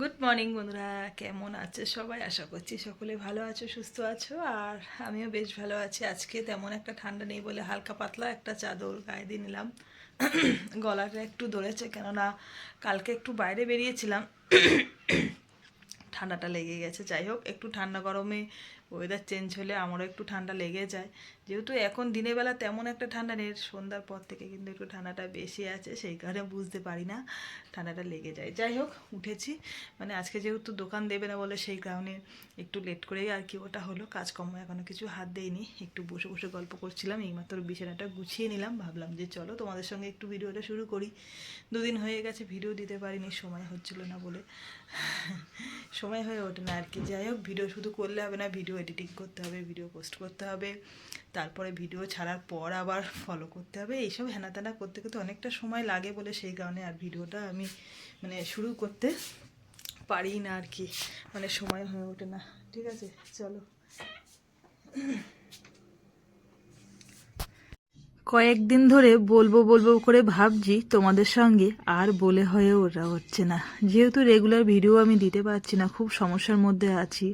Good morning বন্ধুরা। কেমন আছে সবাই? আশা করছি সকলে ভালো আছো, সুস্থ আছো। আর আমিও বেশ ভালো আছি। আজকে তেমন একটা ঠান্ডা নেই বলে হালকা পাতলা একটা চাদর গায়ে দিয়ে নিলাম। গলাটা একটু ধরেছে, কেননা কালকে একটু বাইরে বেরিয়েছিলাম। ঠান্ডাটা লেগে গেছে। যাই হোক, একটু ঠান্ডা গরমে ওয়েদার চেঞ্জ হলে আমারও একটু ঠান্ডা লেগে যায়। যেহেতু এখন দিনের বেলা তেমন একটা ঠান্ডা নেই, সন্ধ্যার পর থেকে কিন্তু একটু ঠান্ডাটা বেশি আছে, সেই কারণে বুঝতে পারি না ঠান্ডাটা লেগে যায়। যাই হোক, উঠেছি। মানে আজকে যেহেতু দোকান দেবে না বলে সেই কারণে একটু লেট করেই আর কি ওটা হলো। কাজকর্ম এখনও কিছু হাত দেয়নি একটু বসে বসে গল্প করছিলাম, এইমাত্র বিছানাটা গুছিয়ে নিলাম, ভাবলাম যে চলো তোমাদের সঙ্গে একটু ভিডিওটা শুরু করি। দুদিন হয়ে গেছে, ভিডিও দিতে পারিনি, সময় হচ্ছিল না বলে। সময় হয়ে ওঠে না আর কি। যাই হোক, ভিডিও শুধু করলে হবে না, ভিডিও এডিটিং করতে হবে ভিডিও পোস্ট করতে হবে, তারপরে ভিডিও ছাড়ার পর আবার ফলো করতে হবে। এইসব হেনা তেনা করতে করতে অনেকটা সময় লাগে বলে সেই কারণে আর ভিডিওটা আমি মানে শুরু করতে পারি না আর কি। মানে সময় হয়ে ওঠে না। ঠিক আছে, চলো। কয়েকদিন ধরে বলব বলব করে ভাবছি তোমাদের সঙ্গে আর বলে হয়ে ওটা হচ্ছে না। যেহেতু রেগুলার ভিডিও আমি দিতে পারছি না, খুব সমস্যার মধ্যে আছি।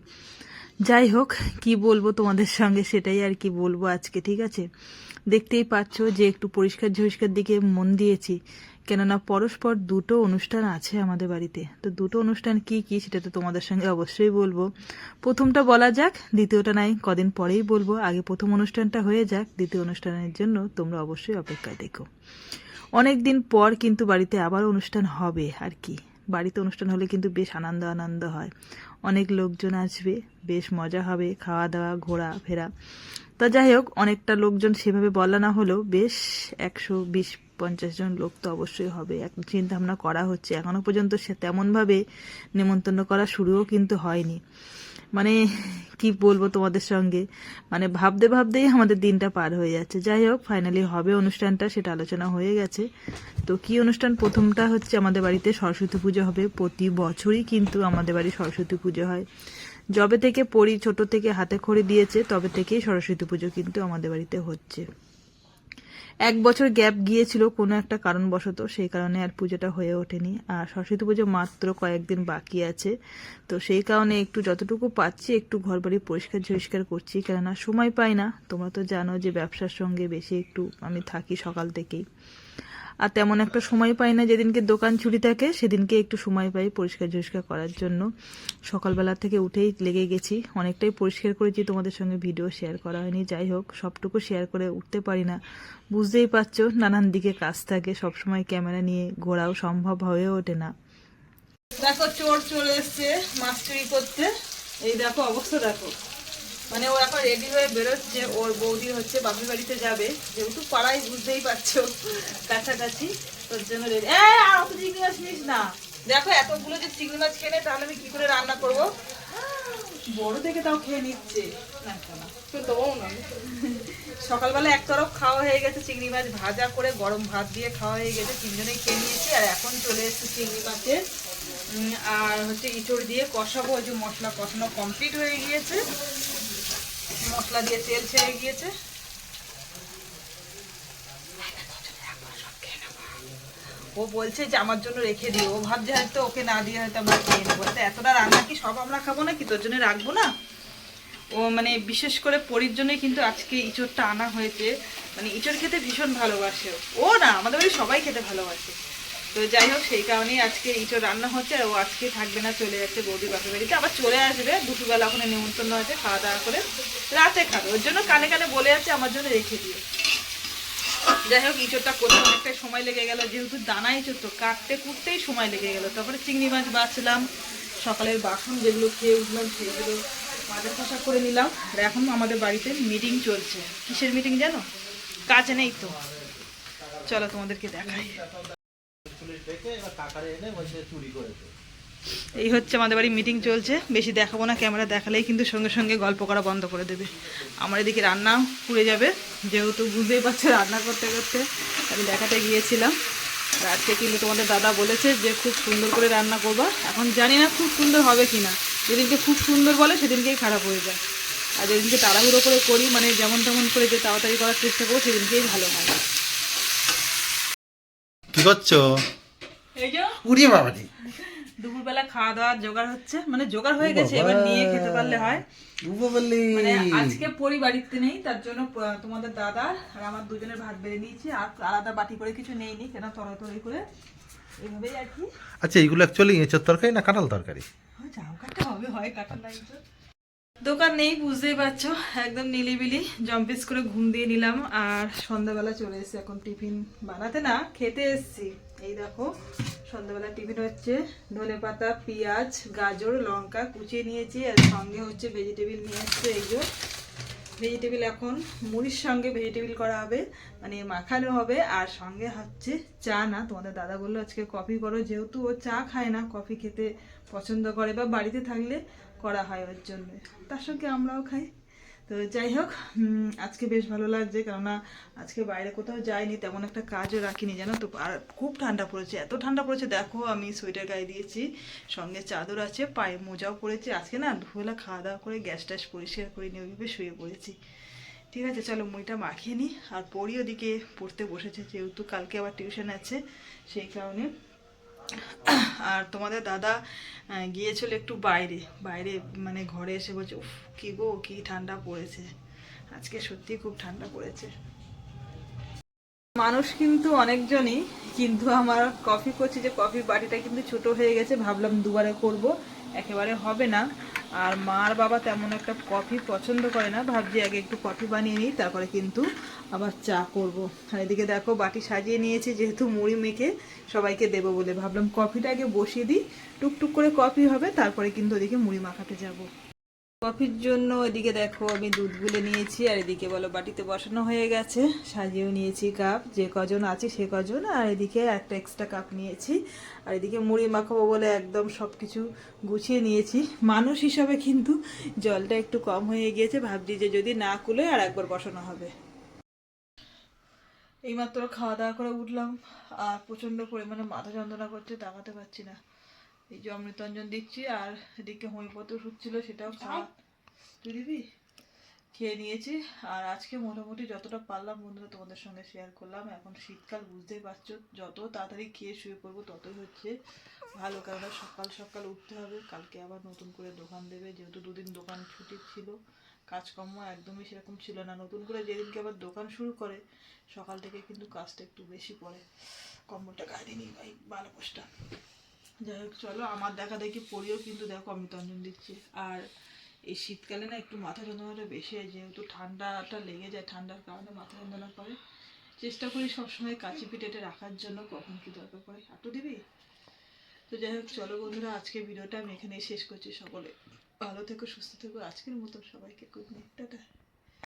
যাই হোক, কি বলব তোমাদের সঙ্গে সেটাই আর কি বলব আজকে, ঠিক আছে? দেখতেই পাচ্ছ যে একটু পরিষ্কার ঝরিষ্কার দিকে মন দিয়েছি, কেননা পরস্পর দুটো অনুষ্ঠান আছে আমাদের বাড়িতে। তো দুটো অনুষ্ঠান কি কি সেটা তো তোমাদের সঙ্গে অবশ্যই বলব। প্রথমটা বলা যাক, দ্বিতীয়টা নাই, কদিন পরেই বলব। আগে প্রথম অনুষ্ঠানটা হয়ে যাক, দ্বিতীয় অনুষ্ঠানের জন্য তোমরা অবশ্যই অপেক্ষায় দেখো অনেক দিন পর কিন্তু বাড়িতে আবার অনুষ্ঠান হবে আর কি। বাড়িতে অনুষ্ঠান হলে কিন্তু বেশ আনন্দ আনন্দ হয়। অনেক লোকজন আসবে, বেশ মজা হবে, খাওয়া দাওয়া, ঘোরা, ফেরা। তা যাই হোক, অনেকটা লোকজন সেভাবে বলা না হলেও বেশ একশো বিশ পঞ্চাশ জন লোক তো অবশ্যই হবে। এক চিন্তা ভাবনা করা হচ্ছে। এখনও পর্যন্ত সে তেমনভাবে নেমন্তন্ন করা শুরুও কিন্তু হয়নি। মানে কি বলব তোমাদের সঙ্গে? মানে ভাবতে ভাবতেই আমাদের দিনটা পার হয়ে যাচ্ছে। যাই হোক ফাইনালি হবে অনুষ্ঠানটা, সেটা আলোচনা হয়ে গেছে। তো কি অনুষ্ঠান? প্রথমটা হচ্ছে আমাদের বাড়িতে সরস্বতী পুজো হবে। প্রতি বছরই কিন্তু আমাদের বাড়ি সরস্বতী পুজো হয়। যবে থেকে পড়ি ছোট থেকে হাতে খড়ি দিয়েছে, তবে থেকেই সরস্বতী পুজো কিন্তু আমাদের বাড়িতে হচ্ছে। এক বছর গ্যাপ গিয়েছিল কোনো একটা কারণবশত, সেই কারণে আর পুজোটা হয়ে ওঠেনি। আর সরস্বতী পুজো মাত্র কয়েকদিন বাকি আছে, তো সেই কারণে একটু যতটুকু পাচ্ছি একটু ঘর বাড়ি পরিষ্কার ঝরিষ্কার করছি। কেননা সময় পাই না, তোমরা তো জানো যে ব্যবসার সঙ্গে বেশি একটু আমি থাকি সকাল থেকেই। আর তেমন একটা সময় পাই না যেদিনকে দোকান ছুটি থাকে, সেদিনকে একটু সময় পাই পরিষ্কার ঝরিষ্কার করার জন্য। সকালবেলা থেকে উঠেই লেগে গেছি। অনেকটাই পরিষ্কার করেছি, তোমাদের সঙ্গে ভিডিও শেয়ার করা হয়নি। যাই হোক, সবটুকু শেয়ার করে উঠতে পারি না। বুঝতেই পারছ, নানান দিকে কাজ থাকে। সবসময় ক্যামেরা নিয়ে ঘোরাও সম্ভব হয়ে ওঠে না। দেখো, চোর চলে এসছে মাছ চুরি করতে। এই দেখো অবস্থা, দেখো। মানে ও এখন রেডি হয়ে বেরোচ্ছে ওর বৌদি হচ্ছে বাপের বাড়িতে যাবে। যেহেতু পাড়ায় বুঝতেই পারছ কাছাকাছি তোর জন্য রেডি আর অত চিংড়ি মাছ নিস না। দেখো এতগুলো যে চিংড়ি মাছ নেয়, তাহলে আমি কি করে রান্না করব? বড় থেকে তাও খেয়ে নিচ্ছে। সকালবেলা এক তরফ খাওয়া হয়ে গেছে চিংড়ি মাছ ভাজা করে গরম ভাত দিয়ে খাওয়া হয়ে গেছে তিনজনেই খেয়ে নিয়েছি আর এখন চলে এসেছে চিংড়ি মাছের। আর হচ্ছে ইঁচড় দিয়ে কষাবো ওই যে মশলা কষানো কমপ্লিট হয়ে গিয়েছে। মশলা দিয়ে তেল ছেড়ে গিয়েছে। ও বলছে যে, আমার জন্য রেখে দিও। ও ভাবছে হয়তো ওকে না দিয়ে হয়তো আমরা খেয়ে নেব। তো এতটা রান্না কি সব আমরা খাব না কি তোর জন্য রাখব না? ও মানে বিশেষ করে পরির জন্যই কিন্তু আজকে ইঁচড়টা আনা হয়েছে। মানে ইঁচড় খেতে ভীষণ ভালোবাসে ও। ও না, আমাদের বাড়ি সবাই খেতে ভালোবাসে। তো যাই হোক, সেই কারণেই আজকে ইটো রান্না হচ্ছে ও আজকে থাকবে না, চলে যাচ্ছে বৌদি বাপের বাড়িতে। আবার চলে আসবে, দুপুরবেলা ওখানে নিমন্ত্রণ আছে, খাওয়া দাওয়া করে রাতে খাবে। ওর জন্য কানে কানে বলে যাচ্ছে, আমার জন্য রেখে দিও। যাই হোক ইঁচড়টা করতে অনেকটাই সময় লেগে গেল, যেহেতু দানা ইঁচড় তো কাটতে কুটতেই সময় লেগে গেল। তারপরে চিংড়ি মাছ বাছলাম, সকালের বাসন যেগুলো খেয়ে উঠলাম, সেগুলো মাজা খসা করে নিলাম। আর এখন আমাদের বাড়িতে মিটিং চলছে। কিসের মিটিং জানো? কাজ নেই তো। চলো তোমাদেরকে দেখাই। পুলিশ ডেকে এবার কাকারে এনে বলছে চুরি করেছে। এই হচ্ছে আমাদের বাড়ি মিটিং চলছে। বেশি দেখাবো না ক্যামেরা দেখালেই কিন্তু সঙ্গে সঙ্গে গল্প করা বন্ধ করে দেবে। আমার এদিকে রান্না পুড়ে যাবে যেহেতু বুঝতেই পারছ রান্না করতে করতে। আমি দেখাতে গিয়েছিলাম। আজকে কিন্তু তোমাদের দাদা বলেছে যে খুব সুন্দর করে রান্না করবা। এখন জানি না খুব সুন্দর হবে কি না যেদিনকে খুব সুন্দর বলে সেদিনকেই খারাপ হয়ে যায়। আর যেদিনকে তাড়াহুড়ো করে করি মানে যেমন তেমন করে যে তাড়াতাড়ি করার চেষ্টা করব সেদিনকেই ভালো হয়। কি করছ? উড়িয়ে বাবাজি দুপুরবেলা খাওয়া দাওয়ার জোগাড় হচ্ছে মানে জোগাড় হয়ে গেছে এবার নিয়ে খেতে পারলে হয়। মানে আজকে পরি বাড়িতে নেই তার জন্য তোমাদের দাদা আর আমার দুজনের ভাত বেড়ে নিয়েছি আর আলাদা বাটি করে কিছু নেইনি কেন তরকারি করে এইভাবেই আর কি। আচ্ছা এইগুলো অ্যাকচুয়ালি এঁচোর তরকারি না কাঁঠাল তরকারি? জাম হবে হয় কাটার লাগবে দোকান নেই বুঝতেই পারছ একদম নিলিবিলি জম্পিস করে ঘুম দিয়ে নিলাম আর সন্ধ্যাবেলা চলে এসেছি এখন টিফিন বানাতে না খেতে এসেছি। এই দেখো, সন্ধ্যাবেলা টিফিন হচ্ছে। ধনে পাতা, পেঁয়াজ, গাজর, লঙ্কা কুচিয়ে নিয়েছি, আর সঙ্গে হচ্ছে ভেজিটেবিল নিয়ে এসছে এই যে। ভেজিটেবিল এখন মুড়ির সঙ্গে ভেজিটেবিল করা হবে মানে মাখানো হবে, আর সঙ্গে হচ্ছে চা না। তোমাদের দাদা বলল আজকে কফি করো, যেহেতু ও চা খায় না কফি খেতে পছন্দ করে বা বাড়িতে থাকলে করা হয় ওর জন্য। তার সঙ্গে আমরাও খাই। তো যাই হোক আজকে বেশ ভালো লাগছে কেননা আজকে বাইরে কোথাও যাইনি, তেমন একটা কাজও রাখিনি, জানো তো? আর খুব ঠান্ডা পড়েছে, এত ঠান্ডা পড়েছে, দেখো আমি সোয়েটার গায়ে দিয়েছি, সঙ্গে চাদর আছে, পায়ে মোজাও পড়েছে আজকে না দুপুরবেলা খাওয়া দাওয়া করে গ্যাস ট্যাস পরিষ্কার করে নিয়ে ওইভাবে শুয়ে পড়েছি। ঠিক আছে, চলো মুইটা মাখিয়ে নিই আর পড়ি ওদিকে পড়তে বসেছে, যেহেতু কালকে আবার টিউশন আছে, সেই কারণে আর তোমাদের দাদা গিয়েছিল একটু বাইরে বাইরে মানে ঘরে এসে বলছে, উফ, কি গো, কি ঠান্ডা পড়েছে। আজকে সত্যি খুব ঠান্ডা পড়েছে। মানুষ কিন্তু অনেকজনই, কিন্তু আমার কফি করছি যে কফি বাটিটা কিন্তু ছোট হয়ে গেছে, ভাবলাম দুবারে করব, একেবারে হবে না। আর মার বাবা তেমন একটা কফি পছন্দ করে না। ভাবছি আগে একটু কফি বানিয়ে নিই, তারপরে কিন্তু আবার চা করব। আর এদিকে দেখো, বাটি সাজিয়ে নিয়েছি, যেহেতু মুড়ি মেখে সবাইকে দেবো বলে। ভাবলাম কফিটা আগে বসিয়ে দিই, টুকটুক করে কফি হবে, তারপরে কিন্তু ওদিকে মুড়ি মাখাতে যাব। কফির জন্য এদিকে দেখো আমি দুধ গুলে নিয়েছি, আর এদিকে বলো বাটিতে বসানো হয়ে গেছে। সাজিয়েও নিয়েছি কাপ, যে কজন আছে সে কজন, আর এদিকে একটা এক্সট্রা কাপ নিয়েছি। আর এদিকে মুড়ি মাখাবো বলে একদম সব কিছু গুছিয়ে নিয়েছি। মানুষ হিসাবে কিন্তু জলটা একটু কম হয়ে গিয়েছে, ভাবছি যে যদি না কুলে আর একবার বসানো হবে। এইমাত্র খাওয়া দাওয়া করে উঠলাম, আর প্রচণ্ড পরিমাণে মাথা যন্ত্রণা করছে তাকাতে পারছি না। এই যে অমৃতঞ্জন দিচ্ছি আর এদিকে হৈপত্র শুচ্ছিল সেটাও খাওয়া। তুই দিবি? খেয়ে নিয়েছি। আর আজকে মোটামুটি যতটা পারলাম বন্ধুরা তোমাদের সঙ্গে শেয়ার করলাম। এখন শীতকাল বুঝতেই পারছ যত তাড়াতাড়ি খেয়ে শুয়ে পড়ব ততই হচ্ছে ভালো কারণ সকাল সকাল উঠতে হবে। কালকে আবার নতুন করে দোকান দেবে যেহেতু দুদিন দোকান ছুটি ছিল কাজকর্ম একদমই সেরকম ছিল না। নতুন করে যেদিনকে আবার দোকান শুরু করে সকাল থেকে কিন্তু কাজটা একটু বেশি পড়ে। কম্বলটা গায়ে নিই ভাই ভালো পোস্টটা। যাই হোক, চলো, আমার দেখা দেখি পড়িও কিন্তু দেখো অমৃতঞ্জন দিচ্ছি। আর এই শীতকালে না একটু মাথা যন্ত্রণাটা বেশি হয় যেহেতু ঠান্ডাটা লেগে যায়, ঠান্ডার কারণে মাথা যন্ত্রণা করে। চেষ্টা করি সবসময় কাছে পিঠেটে রাখার জন্য, কখন কি দরকার পড়ে। হাঁটু দিবি? তো যাই হোক, চলো বন্ধুরা, আজকে ভিডিওটা আমি এখানেই শেষ করছি। সকলে ভালো থেকো, সুস্থ থেকো। আজকের মতো সবাইকে গুড নাইট টাটা।